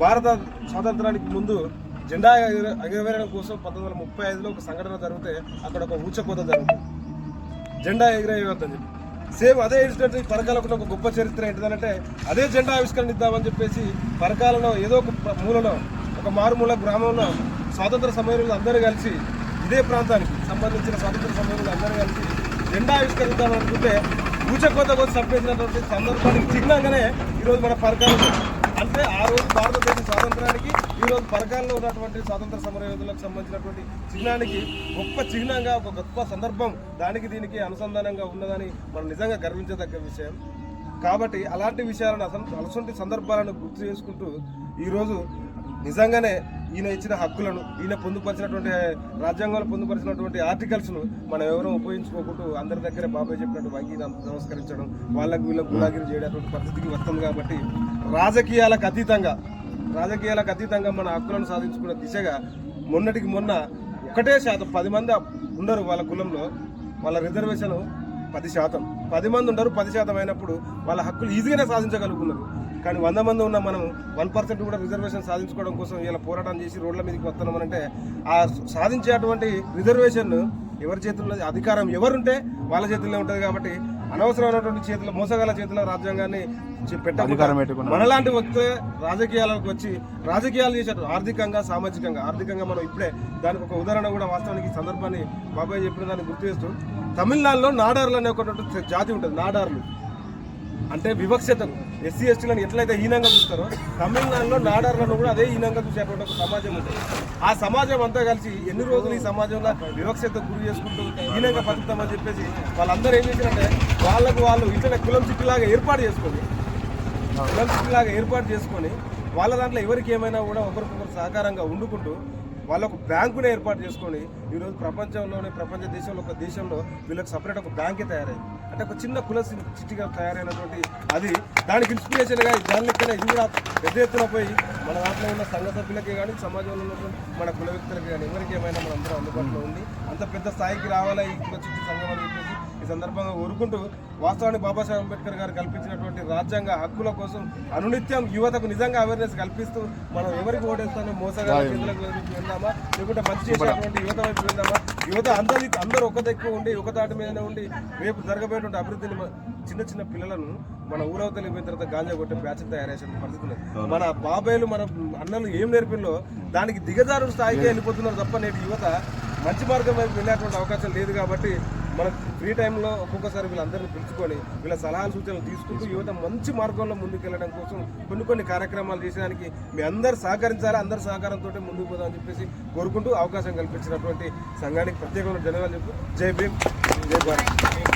భారత స్వాతంత్రానికి ముందు జెండా ఎగరవేయడం కోసం పంతొమ్మిది వందల ముప్పై ఐదులో ఒక సంఘటన జరిగితే అక్కడ ఒక ఊచకోత జరుగుతుంది. జెండా ఎగిరేయవద్దని చెప్పి. సేమ్ అదే ఇన్సిడెంట్ పరకాలకు ఒక గొప్ప చరిత్ర ఏంటిదంటే అదే జెండా ఆవిష్కరణ ఇద్దామని చెప్పేసి పరకాలలో ఏదో ఒక మూలలో ఒక మారుమూల గ్రామంలో స్వాతంత్ర సమయంలో అందరూ కలిసి ఇదే ప్రాంతానికి సంబంధించిన స్వాతంత్ర సమయంలో అందరూ కలిసి జెండా ఆవిష్కరిద్దామని అనుకుంటే ఊచకోత కోసం సంపేసినటువంటి సందర్భానికి చిహ్నంగానే ఈరోజు మన పరకాలు అంటే ఆ రోజు భారతదేశ స్వాతంత్రానికి ఈ రోజు పరకాల్లో ఉన్నటువంటి స్వాతంత్ర సమర యోధులకు సంబంధించినటువంటి చిహ్నానికి గొప్ప చిహ్నంగా ఒక గొప్ప సందర్భం దానికి దీనికి అనుసంధానంగా ఉన్నదని మనం నిజంగా గర్వించదగ్గ విషయం. కాబట్టి అలాంటి విషయాలను అసలు అలసంటి సందర్భాలను గుర్తు చేసుకుంటూ ఈరోజు నిజంగానే ఈయన ఇచ్చిన హక్కులను ఈయన పొందుపరిచినటువంటి రాజ్యాంగంలో పొందుపరిచినటువంటి ఆర్టికల్స్ను మనం ఎవరూ ఉపయోగించుకోకుండా అందరి దగ్గర బాబాయ్ చెప్పినట్టు వంగి నమస్కరించడం వాళ్ళకు వీళ్ళకు గులాగిరి చేయడానికి పరిస్థితికి వస్తుంది కాబట్టి రాజకీయాలకు అతీతంగా రాజకీయాలకు అతీతంగా మన హక్కులను సాధించుకున్న దిశగా మొన్నటికి మొన్న ఒకటే శాతం పది మంది ఉన్నారు వాళ్ళ కులంలో వాళ్ళ రిజర్వేషన్ పది శాతం. పది మంది ఉండరు పది శాతం అయినప్పుడు వాళ్ళ హక్కులు ఈజీగానే సాధించగలుగుతున్నారు. కానీ వంద మంది ఉన్న మనం వన్ పర్సెంట్ కూడా రిజర్వేషన్ సాధించుకోవడం కోసం ఇలా పోరాటం చేసి రోడ్ల మీదకి వస్తున్నామనంటే ఆ సాధించేటువంటి రిజర్వేషన్ ఎవరి చేతుల్లో అధికారం ఎవరుంటే వాళ్ళ చేతుల్లో ఉంటుంది కాబట్టి అనవసరమైనటువంటి చేతుల మోసగాల చేతిలో రాజ్యాంగాన్ని పెట్టకుండా మనలాంటి వ్యక్తి రాజకీయాలకు వచ్చి రాజకీయాలు చేశారు ఆర్థికంగా సామాజికంగా ఆర్థికంగా మనం ఇప్పుడే దానికి ఒక ఉదాహరణ కూడా వాస్తవానికి సందర్భాన్ని బాబాయ్ చెప్పిన దాన్ని గుర్తు చేస్తూ తమిళనాడులో నాడార్లు అనే ఒక జాతి ఉంటుంది నాడార్లు. అంటే వివక్షతను ఎస్సీ ఎస్టీలను ఎట్లయితే హీనంగా చూస్తారో తమిళనాడులో నాడార్లను కూడా అదే హీనంగా చూసేటువంటి ఒక సమాజం ఉంటుంది. ఆ సమాజం అంతా కలిసి ఎన్ని రోజులు ఈ సమాజంలో వివక్షత గురి చేసుకుంటూ హీనంగా బతుకుతామని చెప్పేసి వాళ్ళందరూ ఏం చేశారంటే వాళ్ళకు వాళ్ళు ఇట్లనే కులం చిట్టులాగా ఏర్పాటు చేసుకొని కులం చిట్టులాగా ఏర్పాటు చేసుకొని వాళ్ళ దాంట్లో ఎవరికి ఏమైనా కూడా ఒకరికొకరు సహకారంగా వాళ్ళు ఒక బ్యాంకునే ఏర్పాటు చేసుకొని ఈరోజు ప్రపంచంలోనే ప్రపంచ దేశంలో ఒక దేశంలో వీళ్ళకి సపరేట్ ఒక బ్యాంకే తయారైంది. అంటే ఒక చిన్న కుల సి- చిట్టిగా తయారైనటువంటి అది. దానికి ఇన్స్పిరేషన్గా దాని లెక్కన ఇది కూడా పెద్ద ఎత్తున పోయి మన దాంట్లో ఉన్న సంఘ సభ్యులకే కానీ సమాజంలో ఉన్నటువంటి మన కుల వ్యక్తులకి కానీ ఎవరికి ఏమైనా మన అందుబాటులో ఉంది అంత పెద్ద స్థాయికి రావాలా ఈ కుల చిట్టి సంఘం అని చెప్పేసి ఈ సందర్భంగా కోరుకుంటూ వాస్తవానికి బాబాసాహెబ్ అంబేద్కర్ గారు కల్పించినటువంటి రాజ్యాంగ హక్కుల కోసం అనునిత్యం యువతకు నిజంగా అవేర్నెస్ కల్పిస్తూ మనం ఎవరికి ఓటేస్తామో మోసగా చేతులకు వైపు వెళ్దామా లేకుంటే మంచి చేసేటువంటి యువత వైపు వెళ్దామా యువత అందరి అందరూ ఒక దగ్గర ఉండి ఒక తాటి మీదనే ఉండి రేపు జరగబోయేటువంటి అభివృద్ధిని చిన్న చిన్న పిల్లలను మన ఊరవతలి పోయిన తర్వాత గాంజా కొట్టే బ్యాచ్ తయారేసిన పరిస్థితి. మన బాబాయ్లు మన అన్నలు ఏం నేర్పిల్లో? దానికి దిగజారు స్థాయికి వెళ్ళిపోతున్నారు తప్ప నేటి యువత మంచి మార్గం వైపు వెళ్ళేటువంటి అవకాశం లేదు కాబట్టి మన ఫ్రీ టైంలో ఒక్కొక్కసారి వీళ్ళందరినీ పిలుచుకొని వీళ్ళ సలహాలు సూచనలు తీసుకుంటూ యువత మంచి మార్గంలో ముందుకెళ్ళడం కోసం కొన్ని కొన్ని కార్యక్రమాలు చేసేదానికి మీ అందరు సహకరించాలి అందరి సహకారంతో ముందుకు పోదామని చెప్పేసి కోరుకుంటూ అవకాశం కల్పించినటువంటి సంఘానికి ప్రత్యేకమైన ధన్యవాదాలు చెప్పు. జై భీమ్. జై భారత్.